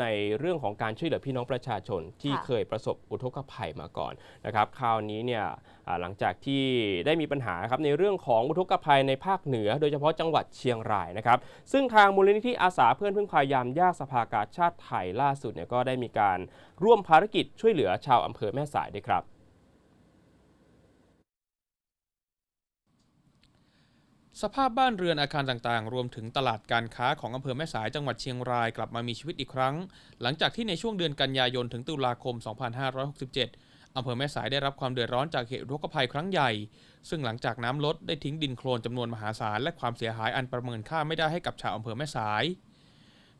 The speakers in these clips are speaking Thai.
ในเรื่องของการช่วยเหลือพี่น้องประชาชนที่ค่ะเคยประสบอุทกภัยมาก่อนนะครับคราวนี้เนี่ยอ่าหลังจากที่ได้มีปัญหาครับในเรื่องของอุทกภัยในภาคเหนือ โดยเฉพาะจังหวัดเชียงรายนะครับ ซึ่งทางมูลนิธิอาสาเพื่อนพึ่งพายามยากสภากาชาติไทยล่าสุดเนี่ยก็ได้มีการร่วมภารกิจช่วยเหลือชาวอำเภอแม่สายด้วยครับ สภาพบ้านเรือนอาคารต่างๆ รวมถึงตลาดการค้าของอำเภอแม่สายจังหวัดเชียงรายกลับมามีชีวิตอีกครั้ง หลังจากที่ในช่วงเดือนกันยายนถึงตุลาคม 2567 อำเภอแม่สายได้รับความเดือดร้อนจากเหตุรุกภัยครั้งใหญ่ ซึ่งหลังจากน้ำลดได้ทิ้งดินโคลนจำนวนมหาศาลและความเสียหายอันประเมินค่าไม่ได้ให้กับชาวอำเภอแม่สาย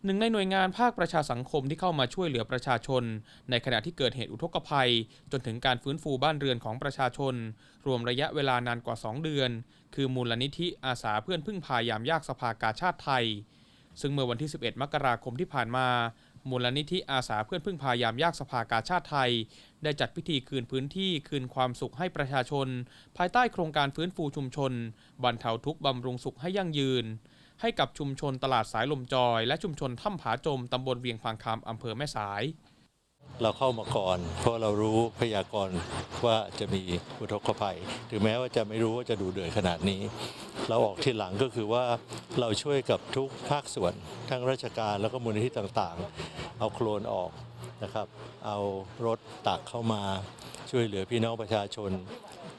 หนึ่งในหน่วยงานภาคประชาสังคมที่เข้ามาช่วยเหลือประชาชน ในขณะที่เกิดเหตุอุทกภัย จนถึงการฟื้นฟูบ้านเรือนของประชาชน รวมระยะเวลานานกว่า 2 เดือน คือมูลนิธิอาสาเพื่อนพึ่งพายามยากสภากาชาติไทย ซึ่งเมื่อวันที่ 11 มกราคมที่ผ่านมามูลนิธิอาสาเพื่อนพึ่งพายามยากสภากาชาติไทย ได้จัดพิธีคืนพื้นที่คืนความสุขให้ประชาชน ภายใต้โครงการฟื้นฟูชุมชน บรรเทาทุกข์บำรุงสุขให้ยั่งยืน ให้กับชุมชนตลาดสายลมจอย และชุมชนถ้ำผาจมตำบลเวียงพางคำอำเภอแม่สาย เราเข้ามาก่อน เพราะเรารู้พยากรณ์ว่าจะมีอุทกภัย ถึงแม้ว่าจะไม่รู้ว่าจะดูเดือดขนาดนี้ เราออกทีหลังก็คือว่าเราช่วยกับทุกภาคส่วน ทั้งราชการแล้วก็มูลนิธิต่างๆ เอาโคลนออกนะครับ เอารถตักเข้ามาช่วยเหลือพี่น้องประชาชน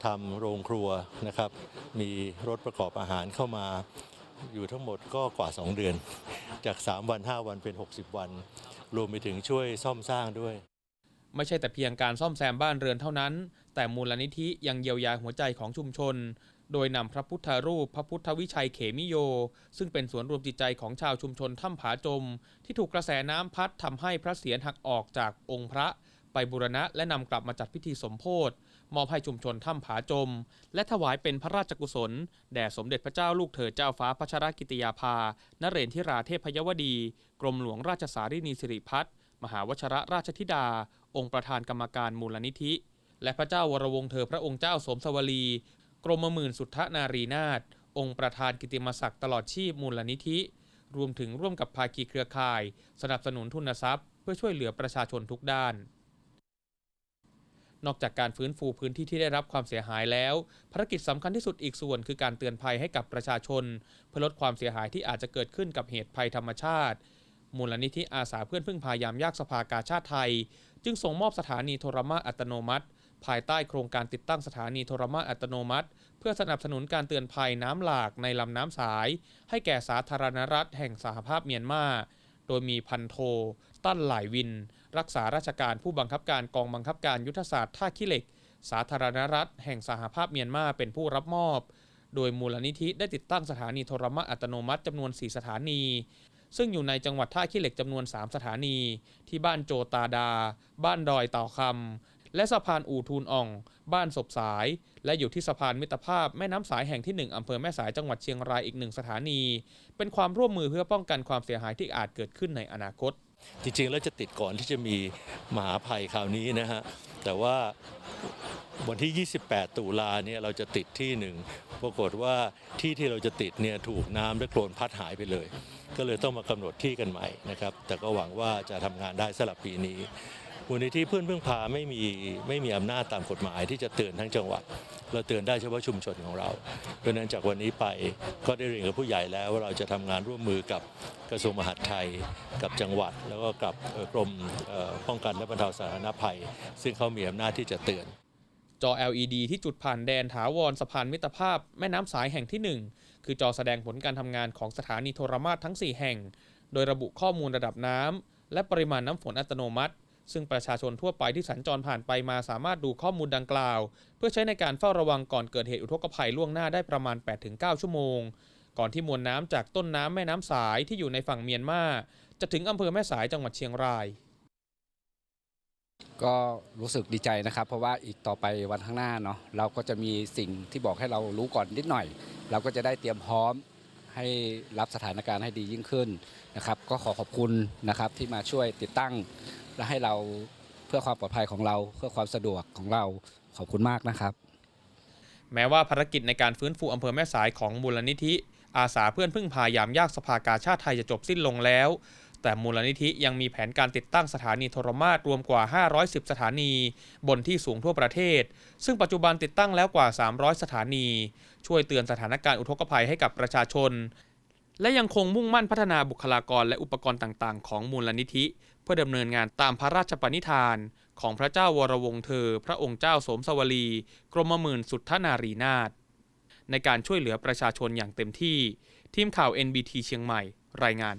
ทำโรงครัวนะครับ มีรถประกอบอาหารเข้ามา อยู่ทั้งหมดก็กว่า 2 เดือน จาก 3 วัน 5 วันเป็น 60 วัน รวมไปถึงช่วยซ่อมสร้างด้วย ไม่ใช่แต่เพียงการซ่อมแซมบ้านเรือนเท่านั้น แต่มูลนิธิยังเยียวยาหัวใจของชุมชน โดยนำพระพุทธรูปพระพุทธวิชัยเขมิโย ซึ่งเป็นสวนรวมจิตใจของชาวชุมชนถ้ำผาจม ที่ถูกกระแสน้ำพัดทำให้พระเศียรหักออกจากองค์พระ ไปบูรณะและนำกลับมาจัดพิธีสมโพธิมอบให้ชุมชนถ้ำผาจม และถวายเป็นพระราชกุศล แด่สมเด็จพระเจ้าลูกเธอเจ้าฟ้าพัชรกิติยาภานเรนทิราเทพยวดี กรมหลวงราชสารินีสิริพัฒน์มหาวชรราชธิดา องค์ประธานกรรมการมูลนิธิ และพระเจ้าวรวงเธอพระองค์เจ้าสมสวลี กรมหมื่นสุทธนารีนาถองค์ประธานกิติมศักดิ์ตลอดชีพมูลนิธิ รวมถึงร่วมกับภาคีเครือข่าย สนับสนุนทุนทรัพย์ เพื่อช่วยเหลือประชาชนทุกด้าน นอกจากการฟื้นฟูพื้นที่ที่ได้รับความเสียหายแล้ว ภารกิจสำคัญที่สุดอีกส่วนคือการเตือนภัยให้กับประชาชน เพื่อลดความเสียหายที่อาจจะเกิดขึ้นกับเหตุภัยธรรมชาติ มูลนิธิอาสาเพื่อนพึ่งพายามยากสภากาชาติไทย จึงส่งมอบสถานีโทรมาอัตโนมัติ ภายใต้โครงการติดตั้งสถานีโทรมาอัตโนมัติ เพื่อสนับสนุนการเตือนภัยน้ำหลากในลำน้ำสาย ให้แก่สาธารณรัฐแห่งสหภาพเมียนมาโดยมีพันโทตั้นหลายวิน รักษาราชการผู้บังคับการกองบังคับการยุทธศาสตร์ท่าขี้เหล็ก สาธารณรัฐ แห่งสหภาพเมียนมาเป็นผู้รับมอบ โดยมูลนิธิได้ติดตั้งสถานีโทรมาอัตโนมัติจำนวน 4 สถานี ซึ่งอยู่ในจังหวัดท่าขี้เหล็กจำนวน 3 สถานี ที่บ้านโจตาดา บ้านดอยเต่าคำและสะพานอู่ทูนอ่อง บ้านศพสาย และอยู่ที่สะพานมิตรภาพแม่น้ำสายแห่งที่ 1อำเภอแม่สายจังหวัดเชียงรายอีกหนึ่งสถานี เป็นความร่วมมือเพื่อป้องกันความเสียหายที่อาจเกิดขึ้นในอนาคต จริงๆ แล้วจะติดก่อนที่จะมีมหาภัยคราวนี้นะฮะ แต่ว่าวันที่ 28 ตุลาเนี่ยเราจะติดที่หนึ่ง ปรากฏว่าที่ที่เราจะติดเนี่ยถูกน้ำและโคลนพัดหายไปเลย ก็เลยต้องมากำหนดที่กันใหม่นะครับ แต่ก็หวังว่าจะทำงานได้สำหรับปีนี้ มูลนิธิเพื่อนพึ่งพาไม่มีไม่มีอำนาจตามกฎหมายที่จะเตือนทั้งจังหวัด เราเตือนได้เฉพาะชุมชนของเรา เพราะนั้นจากวันนี้ไปก็ได้เรียนกับผู้ใหญ่แล้วว่าเราจะทำงานร่วมมือกับกระทรวงมหาดไทย กับจังหวัด แล้วก็กับกรมป้องกันและบรรเทาสาธารณภัย ซึ่งเขามีอำนาจที่จะเตือน จอ LED ที่จุดผ่านแดนถาวรสะพานมิตรภาพแม่น้ำสายแห่งที่ 1 คือจอแสดงผลการทำงานของสถานีโทรมาตทั้ง 4 แห่ง โดยระบุข้อมูลระดับน้ำและปริมาณน้ำฝนอัตโนมัติ ซึ่งประชาชนทั่วไปที่สัญจรผ่านไปมาสามารถดูข้อมูลดังกล่าว เพื่อใช้ในการเฝ้าระวังก่อนเกิดเหตุอุทกภัยล่วงหน้าได้ประมาณ 8-9 ชั่วโมง ก่อนที่มวลน้ำจากต้นน้ำแม่น้ำสายที่อยู่ในฝั่งเมียนมาจะถึงอำเภอแม่สายจังหวัดเชียงราย ก็รู้สึกดีใจนะครับ เพราะว่าอีกต่อไปวันข้างหน้าเนาะเราก็จะมีสิ่งที่บอกให้เรารู้ก่อนนิดหน่อย เราก็จะได้เตรียมพร้อมให้รับสถานการณ์ให้ดียิ่งขึ้นนะครับ ก็ขอขอบคุณนะครับที่มาช่วยติดตั้ง และให้เราเพื่อความปลอดภัยของเรา เพื่อความสะดวกของเราขอบคุณมากนะครับ แม้ว่าภารกิจในการฟื้นฟูอำเภอแม่สายของมูลนิธิ อาสาเพื่อนพึ่งพายามยากสภากาชาติไทยจะจบสิ้นลงแล้ว แต่มูลนิธิยังมีแผนการติดตั้งสถานีโทรมาตรรวมกว่า 510 สถานี บนที่สูงทั่วประเทศ ซึ่งปัจจุบันติดตั้งแล้วกว่า 300 สถานี ช่วยเตือนสถานการณ์อุทกภัยให้กับประชาชนและยังคงมุ่งมั่นพัฒนาบุคลากรและอุปกรณ์ต่าง ๆ ของมูลนิธิ พื่อดำเนินงานตามพระราชปณิธานของพระเจ้าวรวงศ์เธอ พระองค์เจ้าสมสวลี กรมหมื่นสุทธนารีนาถในการช่วยเหลือประชาชนอย่างเต็มที่ ทีมข่าว NBT เชียงใหม่รายงาน